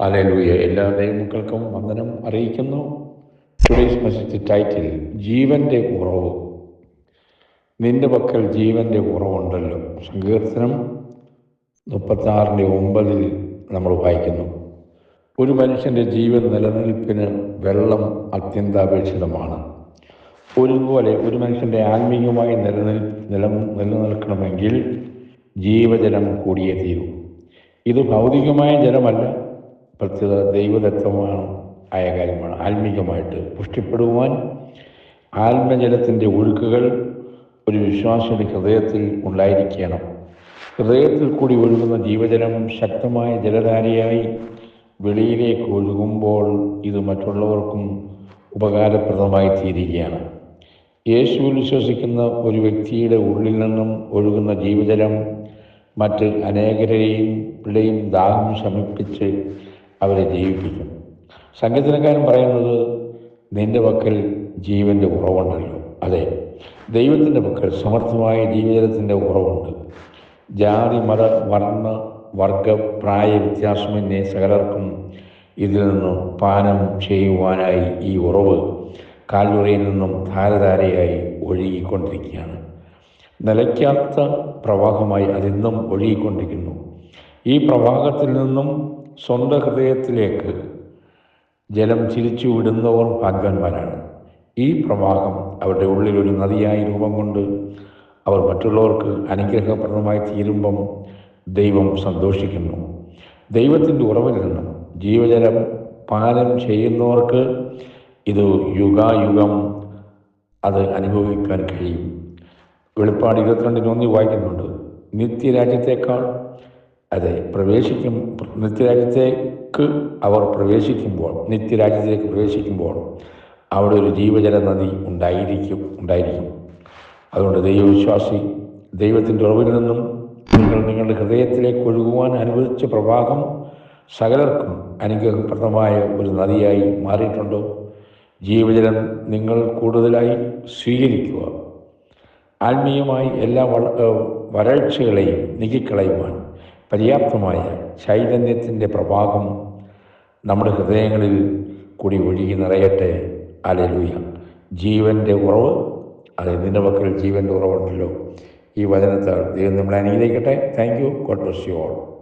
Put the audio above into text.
Hallelujah എല്ലാ ദൈവമക്കൾക്കും വന്ദനം അറിയിക്കുന്നു. ടുഡേസ് മെസ്സേജ് ടൈറ്റിൽ ജീവന്റെ കുറവ്. നിന്റെ പക്കൽ ജീവന്റെ കുറവുണ്ടല്ലോ. സങ്കീർത്തനം മുപ്പത്താറിന്റെ ഒമ്പതിൽ നമ്മൾ വായിക്കുന്നു. ഒരു മനുഷ്യന്റെ ജീവൻ നിലനിൽപ്പിന് വെള്ളം അത്യന്താപേക്ഷിതമാണ്. ഒരുപോലെ ഒരു മനുഷ്യന്റെ ആത്മീയമായി നിലനിൽ നില നിലനിൽക്കണമെങ്കിൽ ജീവജലം കൂടിയേ തീരൂ. ഇത് ഭൗതികമായ ജലമല്ല പ്രത്യേക ദൈവദത്തമാണ് ആയ കാര്യമാണ് ആത്മീകമായിട്ട് പുഷ്ടിപ്പെടുവാൻ ആത്മജലത്തിന്റെ ഒഴുക്കുകൾ ഒരു വിശ്വാസിയുടെ ഹൃദയത്തിൽ ഉണ്ടായിരിക്കണം. ഹൃദയത്തിൽ കൂടി ഒഴുകുന്ന ജീവജലം ശക്തമായ ജലധാരയായി വെളിയിലേക്ക് ഒഴുകുമ്പോൾ ഇത് മറ്റുള്ളവർക്കും ഉപകാരപ്രദമായി തീരുകയാണ്. യേശുവിൽ വിശ്വസിക്കുന്ന ഒരു വ്യക്തിയുടെ ഉള്ളിൽ നിന്നും ഒഴുകുന്ന ജീവജലം മറ്റ് അനേകരെയും പിള്ളയും ദാഹം ശമിപ്പിച്ച് അവരെ ജീവിപ്പിക്കും സംഗീതനക്കാരൻ പറയുന്നത് നിന്റെ പക്കൽ ജീവന്റെ ഉറവുണ്ടല്ലോ അതെ ദൈവത്തിന്റെ പക്കൽ സമർത്ഥമായ ജീവിതത്തിന്റെ ഉറവുണ്ട് ജാതി മത വർണ വർഗ പ്രായ വ്യത്യാസമെന്നേ സകലർക്കും ഇതിൽ നിന്നും പാനം ചെയ്യുവാനായി ഈ ഉറവ് കാൽവറയിൽ നിന്നും ധാരധാരയായി ഒഴുകിക്കൊണ്ടിരിക്കുകയാണ്. നിലയ്ക്കാത്ത പ്രവാഹമായി അതിന്നും ഒഴുകിക്കൊണ്ടിരിക്കുന്നു. ഈ പ്രവാഹത്തിൽ നിന്നും സ്വന്തം ഹൃദയത്തിലേക്ക് ജലം ചിരിച്ചു വിടുന്നവർ ഭാഗ്യവാന്മാരാണ്. ഈ പ്രവാഹം അവരുടെ ഉള്ളിൽ ഒരു നദിയായി രൂപം കൊണ്ട് അവർ മറ്റുള്ളവർക്ക് അനുഗ്രഹപ്രദമായി തീരുമ്പം ദൈവം സന്തോഷിക്കുന്നു. ദൈവത്തിന്റെ ഉറവിൽ നിന്നും ജീവജലം പാലം ചെയ്യുന്നവർക്ക് ഇത് യുഗായുഗം അത് അനുഭവിക്കാൻ കഴിയും. വെളിപ്പാട് ഇരുപത്തിരണ്ടിന് ഒന്നി വായിക്കുന്നുണ്ട് നിത്യരാജ്യത്തേക്കാൾ അതെ പ്രവേശിക്കും നിത്യരാജ്യത്തേക്ക് അവർ പ്രവേശിക്കുമ്പോൾ നിത്യരാജ്യത്തിലേക്ക് പ്രവേശിക്കുമ്പോൾ അവിടെ ഒരു ജീവജല നദി ഉണ്ടായിരിക്കും ഉണ്ടായിരിക്കും. അതുകൊണ്ട് ദൈവവിശ്വാസി ദൈവത്തിന്റെ ഉറവിൽ നിന്നും നിങ്ങൾ നിങ്ങളുടെ ഹൃദയത്തിലേക്ക് ഒഴുകുവാൻ അനുവദിച്ച പ്രവാഹം സകലർക്കും അനുഗ്രഹപ്രദമായ ഒരു നദിയായി മാറിയിട്ടുണ്ടോ. ജീവജലം നിങ്ങൾ കൂടുതലായി സ്വീകരിക്കുക. ആത്മീയമായി എല്ലാ വരൾച്ചകളെയും നീക്കിക്കളയുവാൻ പര്യാപ്തമായ ചൈതന്യത്തിന്റെ പ്രഭാഗം നമ്മുടെ ഹൃദയങ്ങളിൽ കൂടി ഒഴുകി നിറയട്ടെ. അലലൂയ ജീവന്റെ ഉറവ് അത് നിന്റെ പക്കൽ ജീവന്റെ ഉറവുണ്ടല്ലോ. ഈ വചനത്താൽ ദൈവം നമ്മളെ അനുഗ്രഹിക്കട്ടെ. Thank you God bless you all